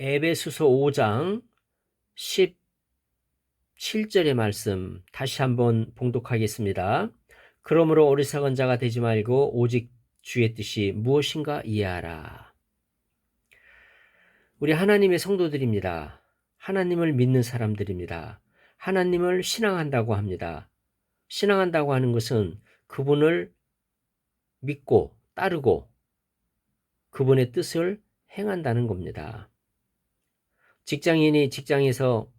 에베소서 5장 17절의 말씀 다시 한번 봉독하겠습니다. 그러므로 어리석은 자가 되지 말고 오직 주의 뜻이 무엇인가 이해하라. 우리 하나님의 성도들입니다. 하나님을 믿는 사람들입니다. 하나님을 신앙한다고 합니다. 신앙한다고 하는 것은 그분을 믿고 따르고 그분의 뜻을 행한다는 겁니다. 직장인이 직장에서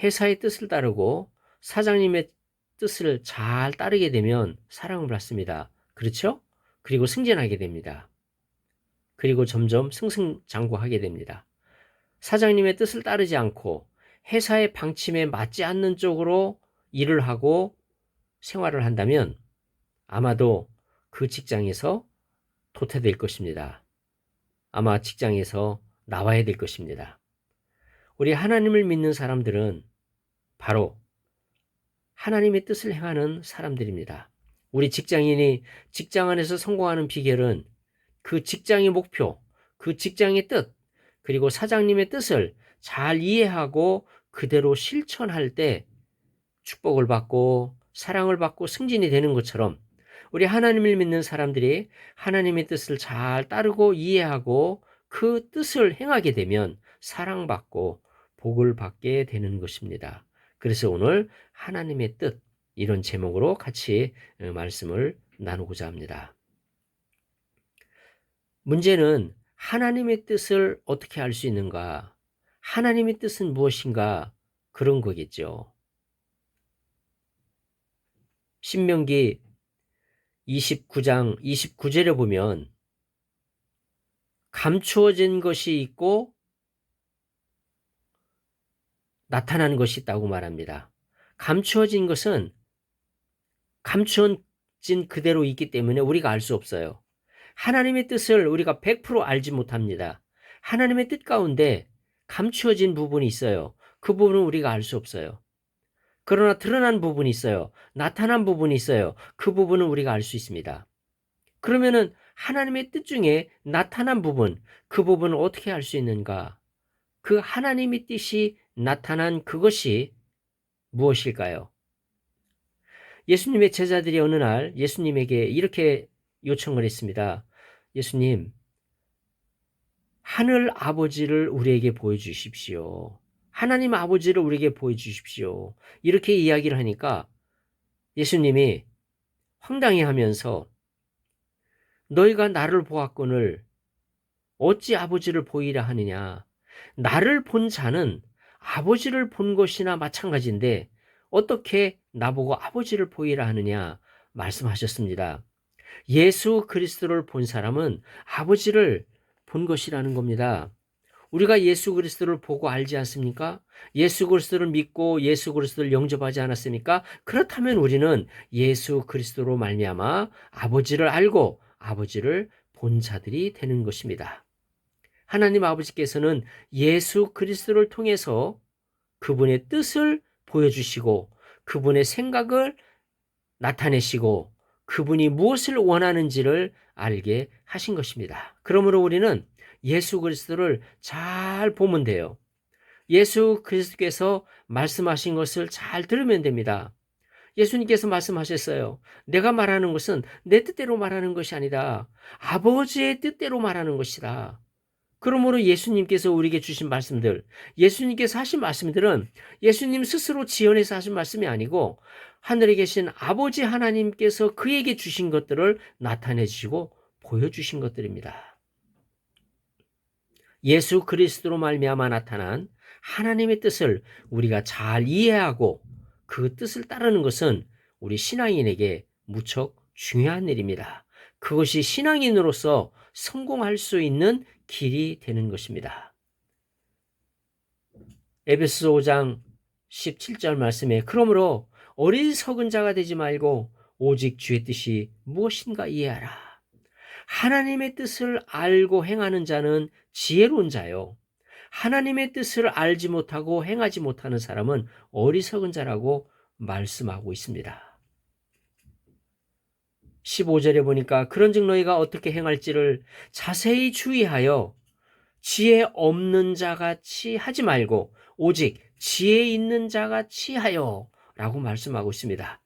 회사의 뜻을 따르고 사장님의 뜻을 잘 따르게 되면 사랑을 받습니다. 그렇죠? 그리고 승진하게 됩니다. 그리고 점점 승승장구하게 됩니다. 사장님의 뜻을 따르지 않고 회사의 방침에 맞지 않는 쪽으로 일을 하고 생활을 한다면 아마도 그 직장에서 도태될 것입니다. 아마 직장에서 나와야 될 것입니다. 우리 하나님을 믿는 사람들은 바로 하나님의 뜻을 행하는 사람들입니다. 우리 직장인이 직장 안에서 성공하는 비결은 그 직장의 목표, 그 직장의 뜻, 그리고 사장님의 뜻을 잘 이해하고 그대로 실천할 때 축복을 받고 사랑을 받고 승진이 되는 것처럼 우리 하나님을 믿는 사람들이 하나님의 뜻을 잘 따르고 이해하고 그 뜻을 행하게 되면 사랑받고 복을 받게 되는 것입니다. 그래서 오늘 하나님의 뜻 이런 제목으로 같이 어, 말씀을 나누고자 합니다. 문제는 하나님의 뜻을 어떻게 알 수 있는가? 하나님의 뜻은 무엇인가? 그런 거겠죠. 신명기 29장 29절에 보면 감추어진 것이 있고 나타난 것이 있다고 말합니다. 감추어진 것은 감추어진 그대로 있기 때문에 우리가 알 수 없어요. 하나님의 뜻을 우리가 100% 알지 못합니다. 하나님의 뜻 가운데 감추어진 부분이 있어요. 그 부분은 우리가 알 수 없어요. 그러나 드러난 부분이 있어요. 나타난 부분이 있어요. 그 부분은 우리가 알 수 있습니다. 그러면은 하나님의 뜻 중에 나타난 부분, 그 부분을 어떻게 알 수 있는가? 그 하나님의 뜻이 나타난 그것이 무엇일까요? 예수님의 제자들이 어느 날 예수님에게 이렇게 요청을 했습니다. 예수님, 하늘 아버지를 우리에게 보여주십시오. 하나님 아버지를 우리에게 보여주십시오. 이렇게 이야기를 하니까 예수님이 황당해 하면서 너희가 나를 보았거늘 어찌 아버지를 보이라 하느냐. 나를 본 자는 아버지를 본 것이나 마찬가지인데 어떻게 나보고 아버지를 보이라 하느냐 말씀하셨습니다. 예수 그리스도를 본 사람은 아버지를 본 것이라는 겁니다. 우리가 예수 그리스도를 보고 알지 않습니까? 예수 그리스도를 믿고 예수 그리스도를 영접하지 않았습니까? 그렇다면 우리는 예수 그리스도로 말미암아 아버지를 알고 아버지를 본 자들이 되는 것입니다. 하나님 아버지께서는 예수 그리스도를 통해서 그분의 뜻을 보여주시고 그분의 생각을 나타내시고 그분이 무엇을 원하는지를 알게 하신 것입니다. 그러므로 우리는 예수 그리스도를 잘 보면 돼요. 예수 그리스도께서 말씀하신 것을 잘 들으면 됩니다. 예수님께서 말씀하셨어요. 내가 말하는 것은 내 뜻대로 말하는 것이 아니다. 아버지의 뜻대로 말하는 것이다. 그러므로 예수님께서 우리에게 주신 말씀들, 예수님께서 하신 말씀들은 예수님 스스로 지연해서 하신 말씀이 아니고 하늘에 계신 아버지 하나님께서 그에게 주신 것들을 나타내 주시고 보여주신 것들입니다. 예수 그리스도로 말미암아 나타난 하나님의 뜻을 우리가 잘 이해하고 그 뜻을 따르는 것은 우리 신앙인에게 무척 중요한 일입니다. 그것이 신앙인으로서 성공할 수 있는 길이 되는 것입니다. 에베소 5장 17절 말씀에 그러므로 어리석은 자가 되지 말고 오직 주의 뜻이 무엇인가 이해하라. 하나님의 뜻을 알고 행하는 자는 지혜로운 자요. 하나님의 뜻을 알지 못하고 행하지 못하는 사람은 어리석은 자라고 말씀하고 있습니다. 15절에 보니까 그런즉 너희가 어떻게 행할지를 자세히 주의하여 지혜 없는 자같이 하지 말고 오직 지혜 있는 자같이 하여 라고 말씀하고 있습니다.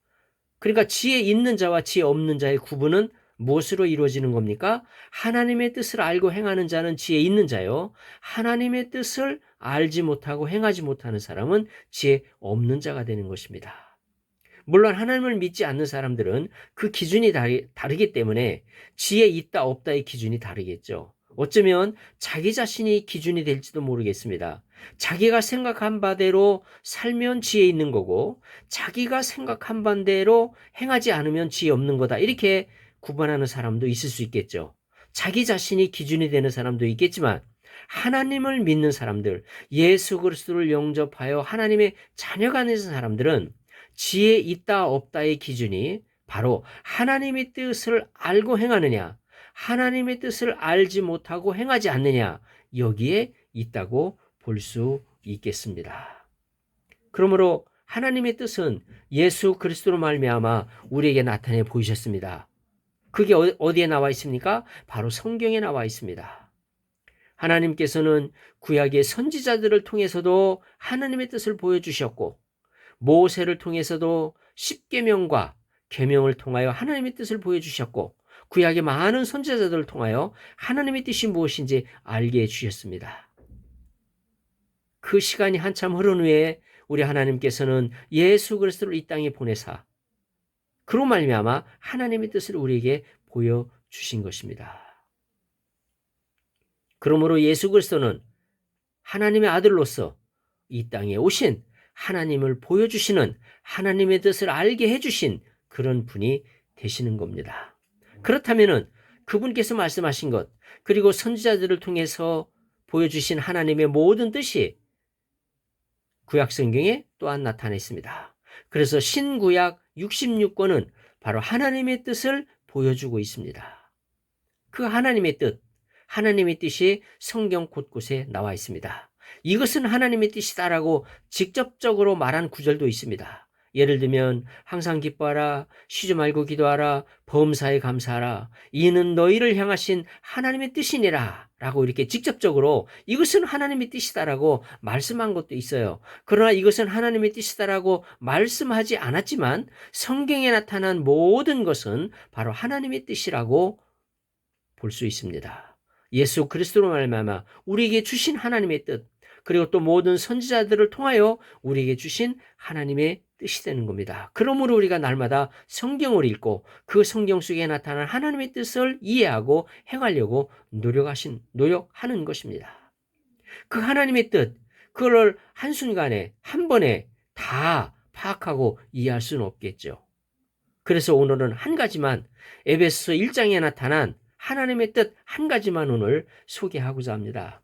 그러니까 지혜 있는 자와 지혜 없는 자의 구분은 무엇으로 이루어지는 겁니까? 하나님의 뜻을 알고 행하는 자는 지혜 있는 자요. 하나님의 뜻을 알지 못하고 행하지 못하는 사람은 지혜 없는 자가 되는 것입니다. 물론 하나님을 믿지 않는 사람들은 그 기준이 다르기 때문에 지혜 있다 없다의 기준이 다르겠죠. 어쩌면 자기 자신이 기준이 될지도 모르겠습니다. 자기가 생각한 바대로 살면 지혜 있는 거고 자기가 생각한 바대로 행하지 않으면 지혜 없는 거다. 이렇게 구분하는 사람도 있을 수 있겠죠. 자기 자신이 기준이 되는 사람도 있겠지만 하나님을 믿는 사람들, 예수 그리스도를 영접하여 하나님의 자녀가 되는 사람들은 지혜 있다 없다의 기준이 바로 하나님의 뜻을 알고 행하느냐, 하나님의 뜻을 알지 못하고 행하지 않느냐, 여기에 있다고 볼 수 있겠습니다. 그러므로 하나님의 뜻은 예수 그리스도로 말미암아 우리에게 나타내 보이셨습니다. 그게 어, 어디에 나와 있습니까? 바로 성경에 나와 있습니다. 하나님께서는 구약의 선지자들을 통해서도 하나님의 뜻을 보여주셨고 모세를 통해서도 십계명과 계명을 통하여 하나님의 뜻을 보여주셨고 구약의 많은 선지자들을 통하여 하나님의 뜻이 무엇인지 알게 해주셨습니다. 그 시간이 한참 흐른 후에 우리 하나님께서는 예수 그리스도를 이 땅에 보내사 그로 말미암아 하나님의 뜻을 우리에게 보여 주신 것입니다. 그러므로 예수 그리스도는 하나님의 아들로서 이 땅에 오신 하나님을 보여주시는 하나님의 뜻을 알게 해주신 그런 분이 되시는 겁니다. 그렇다면은 그분께서 말씀하신 것, 그리고 선지자들을 통해서 보여주신 하나님의 모든 뜻이 구약 성경에 또한 나타나 있습니다. 그래서 신구약 66권은 바로 하나님의 뜻을 보여주고 있습니다. 그 하나님의 뜻, 하나님의 뜻이 성경 곳곳에 나와 있습니다. 이것은 하나님의 뜻이다라고 직접적으로 말한 구절도 있습니다. 예를 들면 항상 기뻐하라 쉬지 말고 기도하라 범사에 감사하라 이는 너희를 향하신 하나님의 뜻이니라 라고 이렇게 직접적으로 이것은 하나님의 뜻이다라고 말씀한 것도 있어요. 그러나 이것은 하나님의 뜻이다라고 말씀하지 않았지만 성경에 나타난 모든 것은 바로 하나님의 뜻이라고 볼 수 있습니다. 예수 그리스도로 말미암아 우리에게 주신 하나님의 뜻 그리고 또 모든 선지자들을 통하여 우리에게 주신 하나님의 뜻이 되는 겁니다. 그러므로 우리가 날마다 성경을 읽고 그 성경 속에 나타난 하나님의 뜻을 이해하고 행하려고 노력하신, 노력하는 것입니다. 그 하나님의 뜻, 그걸 한순간에, 한 번에 다 파악하고 이해할 수는 없겠죠. 그래서 오늘은 한 가지만 에베소 1장에 나타난 하나님의 뜻 한 가지만 오늘 소개하고자 합니다.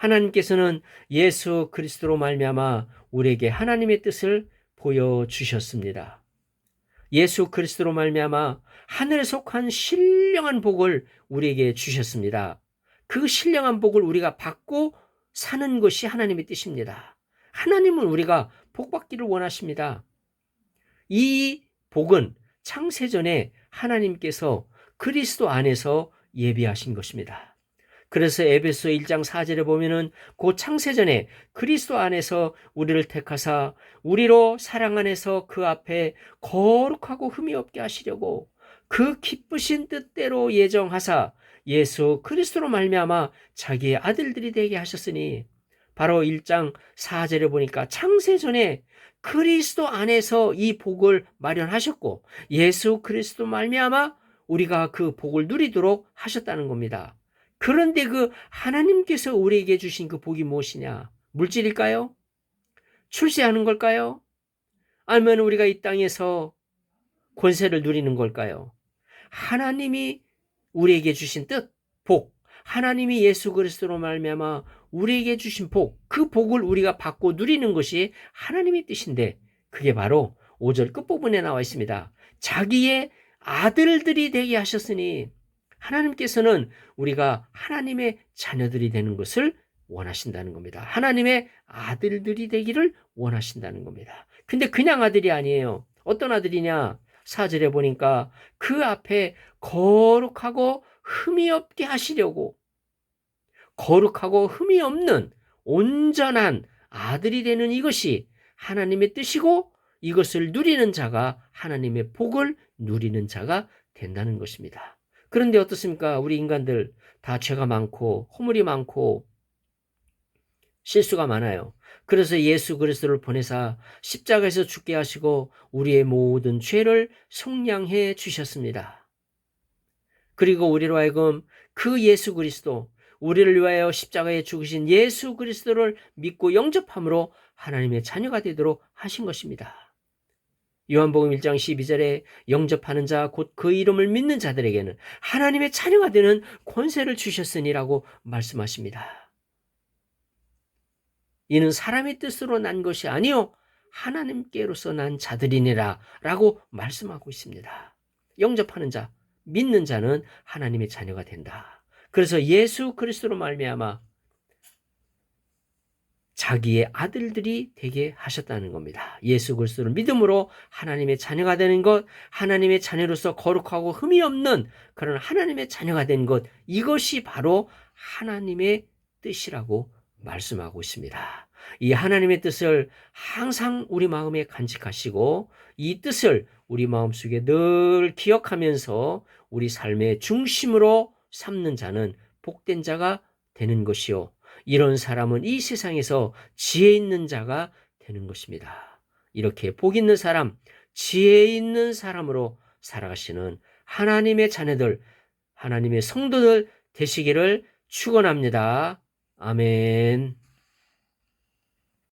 하나님께서는 예수 그리스도로 말미암아 우리에게 하나님의 뜻을 보여 주셨습니다. 예수 그리스도로 말미암아 하늘에 속한 신령한 복을 우리에게 주셨습니다. 그 신령한 복을 우리가 받고 사는 것이 하나님의 뜻입니다. 하나님은 우리가 복 받기를 원하십니다. 이 복은 창세전에 하나님께서 그리스도 안에서 예비하신 것입니다. 그래서 에베소 1장 4절에 보면은 그 창세전에 그리스도 안에서 우리를 택하사 우리로 사랑 안에서 그 앞에 거룩하고 흠이 없게 하시려고 그 기쁘신 뜻대로 예정하사 예수 그리스도로 말미암아 자기의 아들들이 되게 하셨으니 바로 1장 4절에 보니까 창세전에 그리스도 안에서 이 복을 마련하셨고 예수 그리스도 말미암아 우리가 그 복을 누리도록 하셨다는 겁니다. 그런데 그 하나님께서 우리에게 주신 그 복이 무엇이냐? 물질일까요? 출세하는 걸까요? 아니면 우리가 이 땅에서 권세를 누리는 걸까요? 하나님이 우리에게 주신 뜻, 복, 하나님이 예수 그리스도로 말미암아 우리에게 주신 복, 그 복을 우리가 받고 누리는 것이 하나님의 뜻인데 그게 바로 5절 끝부분에 나와 있습니다. 자기의 아들들이 되게 하셨으니 하나님께서는 우리가 하나님의 자녀들이 되는 것을 원하신다는 겁니다. 하나님의 아들들이 되기를 원하신다는 겁니다. 근데 그냥 아들이 아니에요. 어떤 아들이냐? 사절에 보니까 그 앞에 거룩하고 흠이 없게 하시려고 거룩하고 흠이 없는 온전한 아들이 되는 이것이 하나님의 뜻이고 이것을 누리는 자가 하나님의 복을 누리는 자가 된다는 것입니다. 그런데 어떻습니까? 우리 인간들 다 죄가 많고 허물이 많고 실수가 많아요. 그래서 예수 그리스도를 보내사 십자가에서 죽게 하시고 우리의 모든 죄를 속량해 주셨습니다. 그리고 우리로 하여금 그 예수 그리스도 우리를 위하여 십자가에 죽으신 예수 그리스도를 믿고 영접함으로 하나님의 자녀가 되도록 하신 것입니다. 요한복음 1장 12절에 영접하는 자 곧 그 이름을 믿는 자들에게는 하나님의 자녀가 되는 권세를 주셨으니라고 말씀하십니다. 이는 사람의 뜻으로 난 것이 아니요 하나님께로서 난 자들이니라 라고 말씀하고 있습니다. 영접하는 자, 믿는 자는 하나님의 자녀가 된다. 그래서 예수 그리스도로 말미암아 자기의 아들들이 되게 하셨다는 겁니다. 예수 그리스도를 믿음으로 하나님의 자녀가 되는 것, 하나님의 자녀로서 거룩하고 흠이 없는 그런 하나님의 자녀가 된 것, 이것이 바로 하나님의 뜻이라고 말씀하고 있습니다. 이 하나님의 뜻을 항상 우리 마음에 간직하시고 이 뜻을 우리 마음속에 늘 기억하면서 우리 삶의 중심으로 삼는 자는 복된 자가 되는 것이요. 이런 사람은 이 세상에서 지혜 있는 자가 되는 것입니다. 이렇게 복 있는 사람, 지혜 있는 사람으로 살아가시는 하나님의 자녀들, 하나님의 성도들 되시기를 축원합니다. 아멘.